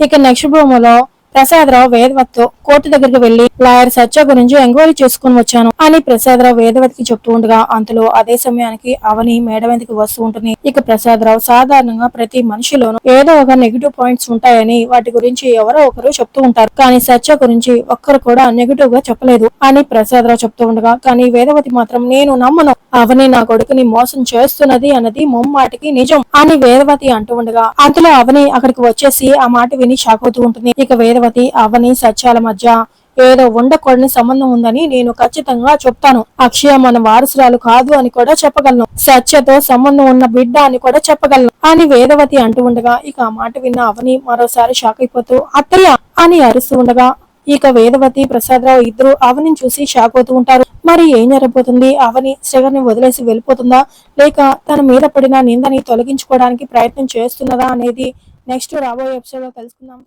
ఇక నెక్స్ట్ ప్రోమోలో ప్రసాదరావు వేదవతితో కోర్టు దగ్గరికి వెళ్ళి లాయర్ సత్య గురించి ఎంక్వైరీ చేసుకుని వచ్చాను అని ప్రసాదరావు వేదవతికి చెప్తూ ఉండగా అంతలో అదే సమయానికి అవని మేడ మీదకి వస్తూ ఉంటుంది. ఇక ప్రసాదరావు సాధారణంగా ప్రతి మనిషిలోనూ ఏదో ఒక నెగిటివ్ పాయింట్స్ ఉంటాయని వాటి గురించి ఎవరో ఒకరు చెప్తూ ఉంటారు. కానీ సత్య గురించి ఒక్కరు కూడా నెగిటివ్గా చెప్పలేదు అని ప్రసాదరావు చెప్తూ ఉండగా కానీ వేదవతి మాత్రం నేను నమ్మను. అవని నా కొడుకుని మోసం చేస్తున్నది అన్నది ముమ్మాటికి నిజం అని వేదవతి అంటూ ఉండగా అంతలో అవని అక్కడికి వచ్చేసి ఆ మాట విని షాక్ అవుతూ ఉంటుంది. ఇక వేదవతి అవని సత్యాల మధ్య ఏదో ఉండకూడని సంబంధం ఉందని నేను ఖచ్చితంగా చెప్తాను. అక్షయ మన వారసురాలు కాదు అని కూడా చెప్పగలను. సత్యతో సంబంధం ఉన్న బిడ్డ అని కూడా చెప్పగలను. అని వేదవతి అంటూ ఉండగా ఇక ఆ మాట విన్న అవని మరోసారి షాక్ అయిపోతూ అత్తయ్య! అని అరుస్తూ ఉండగా ఇక వేదవతి ప్రసాదరావు ఇద్దరు అవని చూసి షాక్ అవుతూ ఉంటారు. మరి ఏం జరగబోతుంది? అవని శ్రీగర్ని వదిలేసి వెళ్ళిపోతుందా? లేక తన మీద పడిన నిందని తొలగించుకోవడానికి ప్రయత్నం చేస్తున్నదా అనేది నెక్స్ట్ రాబోయే ఎపిసోడ్లో తెలుసుకుందాం.